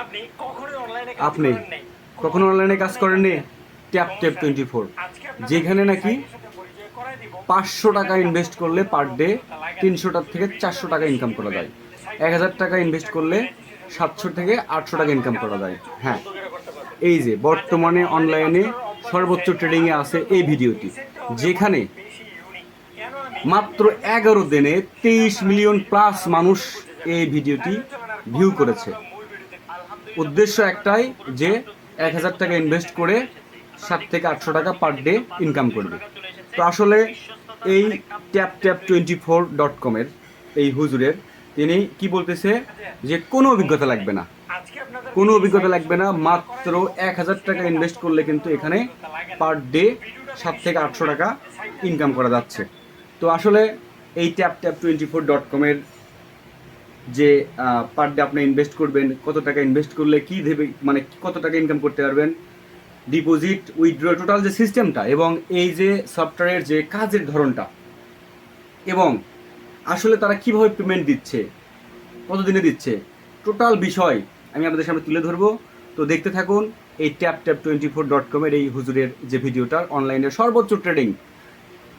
আপনি কখনোই অনলাইনে আপনি কখনো অনলাইনে কাজ করেননি? ট্যাপ ট্যাপ টোয়েন্টি ফোর যেখানে নাকি পাঁচশো টাকা ইনভেস্ট করলে পার ডে তিনশো টাকা থেকে চারশো টাকা ইনকাম করা যায়। এক হাজার টাকা ইনভেস্ট করলে সাতশো থেকে আটশো টাকা ইনকাম করা যায়। হ্যাঁ। এই যে বর্তমানে অনলাইনে সর্বোচ্চ ট্রেডিংয়ে আছে এই ভিডিওটি। যেখানে মাত্র এগারো দিনে তেইশ মিলিয়ন প্লাস মানুষ এই ভিডিওটি ভিউ করেছে। উদ্দেশ্য একটাই যে এক হাজার টাকা ইনভেস্ট করে সাত থেকে আটশো টাকা পার ডে ইনকাম করবে। তো আসলে এই tap tap twenty four dot কমের এই হুজুরের, তিনি কি বলতেছে যে কোনো অভিজ্ঞতা লাগবে না। কোনো অভিজ্ঞতা লাগবে না, মাত্র এক হাজার টাকা ইনভেস্ট করলে কিন্তু এখানে পার ডে সাত থেকে আটশো টাকা ইনকাম করা যাচ্ছে। তো আসলে এই tap tap twenty four dot কমের যে পার ডে আপনি ইনভেস্ট করবেন, কত টাকা ইনভেস্ট করলে কি দেবে মানে কত টাকা ইনকাম করতে পারবেন? ডিপোজিট উইথড্র টোটাল যে সিস্টেমটা এবং এই যে সফটওয়্যারের যে কাজের ধরনটা। এবং আসলে তারা কীভাবে পেমেন্ট দিচ্ছে? কতদিনে দিচ্ছে? টোটাল বিষয় আমি আপনাদের সামনে তুলে ধরবো। তো দেখতে থাকুন এই tap tap twenty four dot কমের এই হুজুরের যে ভিডিওটা অনলাইনে সর্বোচ্চ ট্রেডিং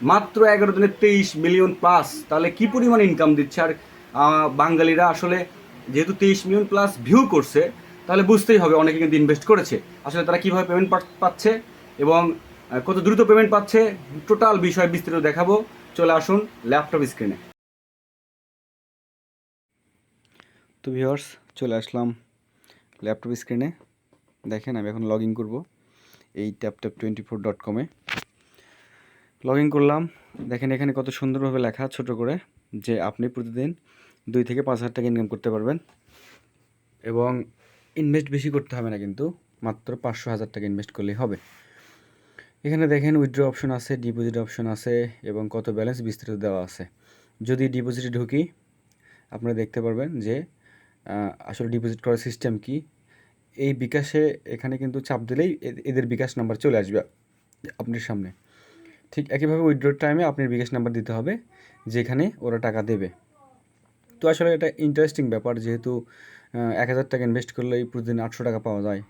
মাত্র এগারো দিনে তেইশ মিলিয়ন প্লাস তাহলে কি পরিমাণ ইনকাম দিচ্ছে? আর বাঙালিরা আসলে যেহেতু তেইশ মিলিয়ন প্লাস ভিউ করছে, তাহলে বুঝতেই হবে অনেকে কিন্তু ইনভেস্ট করেছে। আসলে তারা কীভাবে পেমেন্ট পাচ্ছে এবং কত দ্রুত পেমেন্ট পাচ্ছে টোটাল বিষয় বিস্তারিত দেখাবো। চলে আসুন ল্যাপটপ স্ক্রিনে তো ভিউয়ার্স চলে আসলাম ল্যাপটপ স্ক্রিনে দেখেন আমি এখন লগ ইন করব এই tap tap twenty four dot কমে লগ ইন করলাম। দেখেন এখানে কত সুন্দরভাবে লেখা, ছোট করে, যে আপনি প্রতিদিন দুই থেকে পাঁচ হাজার টাকা ইনকাম করতে পারবেন। এবং ইনভেস্ট বেশি করতে হবে না কিন্তু, মাত্র পাঁচশো হাজার টাকা ইনভেস্ট করলেই হবে। এখানে দেখেন উইথড্র অপশন আছে ডিপোজিট অপশন আছে, এবং কত ব্যালেন্স বিস্তারিত দেওয়া আছে। যদি ডিপোজিটে ঢুকি, আপনারা দেখতে পারবেন যে আসলে ডিপোজিট করার সিস্টেম কি। এই বিকাশে এখানে কিন্তু চাপ দিলেই এদের বিকাশ নাম্বার চলে আসবে আপনার সামনে। ঠিক একইভাবে উইথড্রোর টাইমে আপনার বিকাশ নাম্বার দিতে হবে, যেখানে ওরা টাকা দেবে। তো আসলে এটা ইন্টারেস্টিং ব্যাপার যেহেতু এক হাজার টাকা ইনভেস্ট করলেই প্রতিদিন আটশো টাকা পাওয়া যায়।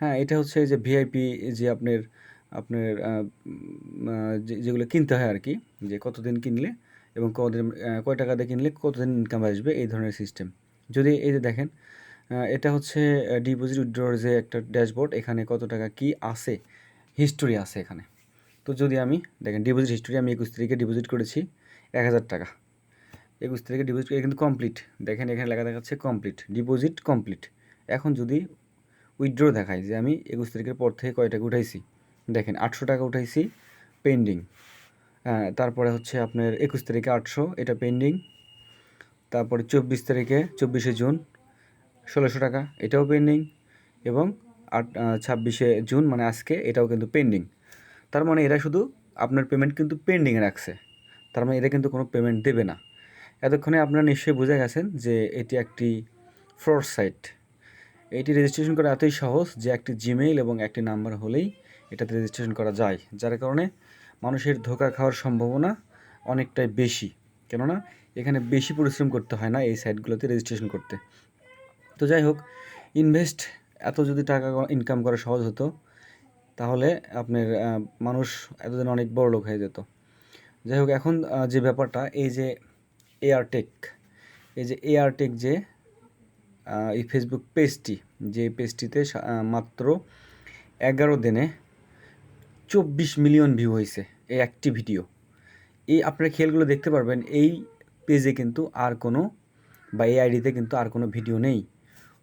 হ্যাঁ এটা হচ্ছে যে ভিআইপি যে আপনার আপনার যেগুলো কিনতে হয় আর কি যে কতদিন কিনলে এবং কতদিন আহ, কয় টাকা দিয়ে কিনলে কতদিন ইনকাম আসবে এই ধরনের সিস্টেম যদি এই যে দেখেন এটা হচ্ছে ডিপোজিট উইড্রোর যে একটা ড্যাশবোর্ড এখানে কত টাকা কি আছে হিস্টোরি আছে এখানে। তো যদি আমি দেখেন ডিপোজিট হিস্টোরি আমি একুশ তারিখে ডিপোজিট করেছি এক হাজার টাকা। একুশ তারিখে ডিপোজিট কিন্তু কমপ্লিট দেখেন এখানে লেখা দেখাচ্ছে কমপ্লিট ডিপোজিট কমপ্লিট এখন যদি উইথড্র দেখায় যে আমি একুশ তারিখের পর থেকে কয় টাকা উঠাইছি, দেখেন আটশো টাকা উঠাইছি পেন্ডিং তারপরে হচ্ছে আপনার একুশ তারিখে আটশো, এটা পেন্ডিং তারপরে চব্বিশ তারিখে চব্বিশে জুন, ষোলোশো টাকা, এটাও পেন্ডিং এবং আট ছাব্বিশে জুন মানে আজকে, এটাও কিন্তু পেন্ডিং তার মানে এরা শুধু আপনার পেমেন্ট কিন্তু পেন্ডিংয়ে রাখছে। তার মানে এরা কিন্তু কোনো পেমেন্ট দেবে না। এতক্ষণে আপনারা নিশ্চয়ই বুঝে গেছেন যে এটি একটি ফ্রড সাইট। এটি রেজিস্ট্রেশন করা এতই সহজ যে একটি জিমেইল এবং একটি নাম্বার হলেই এটাতে রেজিস্ট্রেশন করা যায়, যার কারণে মানুষের ধোকা খাওয়ার সম্ভাবনা অনেকটাই বেশি। কেননা, এখানে বেশি পরিশ্রম করতে হয় না এই সাইটগুলোতে রেজিস্ট্রেশন করতে। তো যাই হোক ইনভেস্ট এত যদি টাকা ইনকাম করা সহজ হতো, তাহলে আপনার মানুষ এতদিন অনেক বড় লোক হয়ে যেত। যাই হোক, এখন যে ব্যাপারটা, এই যে এয়ারটেক এই যে এয়ারটেক যে এই ফেসবুক পেজটি যে পেজটিতে মাত্র এগারো দিনে চব্বিশ মিলিয়ন ভিউ হয়েছে এই একটি ভিডিও এই আপনারা খেলগুলো দেখতে পারবেন, এই পেজে কিন্তু আর কোনো বা এই আইডিতে কিন্তু আর কোনো ভিডিও নেই।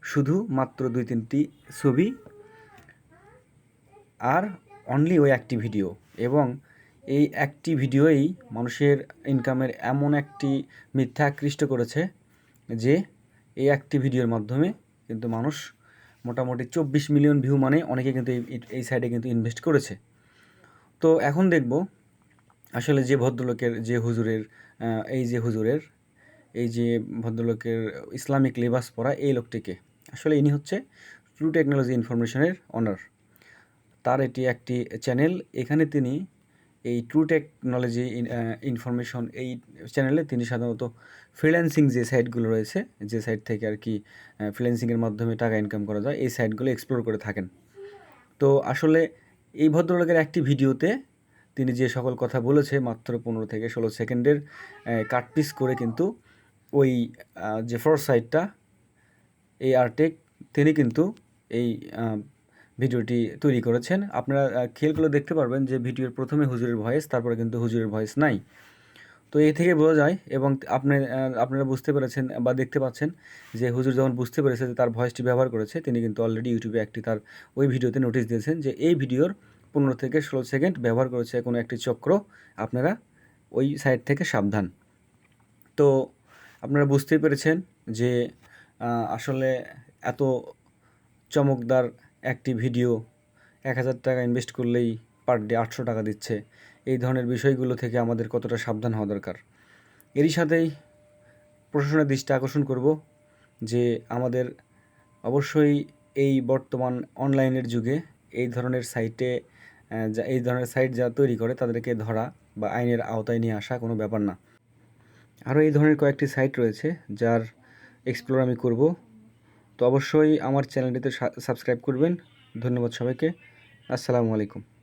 শুধু মাত্র দুই তিনটি ছবি আর অনলি ওই একটি ভিডিও এবং এই একটি ভিডিওই মানুষের ইনকামের এমন একটি মিথ্যা আকৃষ্ট করেছে যে এই একটি ভিডিওর মাধ্যমে কিন্তু মানুষ মোটামুটি চব্বিশ মিলিয়ন ভিউ মানে অনেকে কিন্তু এই সাইডে কিন্তু ইনভেস্ট করেছে। তো এখন দেখব আসলে যে ভদ্রলোকের যে হুজুরের এই যে হুজুরের, এই যে ভদ্রলোকের ইসলামিক লেবাস পরা এই লোকটিকে, আসলে ইনি হচ্ছে ট্রু টেকনোলজি ইনফরমেশনের অনার তার এটি একটি চ্যানেল এখানে তিনি এই ট্রু টেকনোলজি ইনফরমেশন এই চ্যানেলে তিনি সাধারণত ফ্রিল্যান্সিং যে সাইটগুলো রয়েছে, যে সাইট থেকে আর কি ফ্রিল্যান্সিংয়ের মাধ্যমে টাকা ইনকাম করা যায়, এই সাইটগুলো এক্সপ্লোর করে থাকেন। তো আসলে এই ভদ্রলোকের একটি ভিডিওতে তিনি যে সকল কথা বলেছে, মাত্র পনেরো থেকে ষোলো সেকেন্ডের কাটপিস করে কিন্তু ওই যে ফর সাইটটা এই আর্টেক তিনি কিন্তু এই ভিডিওটি তৈরি করেছেন। আপনারা খেয়াল করলে দেখতে পারবেন যে ভিডিওর প্রথমে হুজুরের ভয়েস, তারপরে কিন্তু হুজুরের ভয়েস নাই। তো এই থেকে বোঝা যায় এবং আপনি আপনারা বুঝতে পেরেছেন বা দেখতে পাচ্ছেন যে হুজুর যখন বুঝতে পেরেছে যে তার ভয়েসটি ব্যবহার করেছে, তিনি কিন্তু অলরেডি ইউটিউবে একটি তার ওই ভিডিওতে নোটিশ দিয়েছেন যে এই ভিডিওর পনেরো থেকে ষোলো সেকেন্ড ব্যবহার করেছে কোনো একটি চক্র আপনারা ওই সাইট থেকে সাবধান। তো আপনারা বুঝতেই পেরেছেন যে আসলে এত চমকদার একটি ভিডিও এক হাজার টাকা ইনভেস্ট করলেই পার ডে আটশো টাকা দিচ্ছে। এই ধরনের বিষয়গুলো থেকে আমাদের কতটা সাবধান হওয়া দরকার। এরই সাথেই প্রশাসনের দৃষ্টি আকর্ষণ করব যে আমাদের অবশ্যই এই বর্তমান অনলাইনের যুগে এই ধরনের সাইটে যা, এই ধরনের সাইট যা তৈরি করে তাদেরকে ধরা বা আইনের আওতায় নিয়ে আসা কোনো ব্যাপার না। আরও এই ধরনের কয়েকটি সাইট রয়েছে যার এক্সপ্লোর আমি করব। তো অবশ্যই আমার চ্যানেলটিতে সাবস্ক্রাইব করবেন। ধন্যবাদ সবাইকে। আসসালামু আলাইকুম।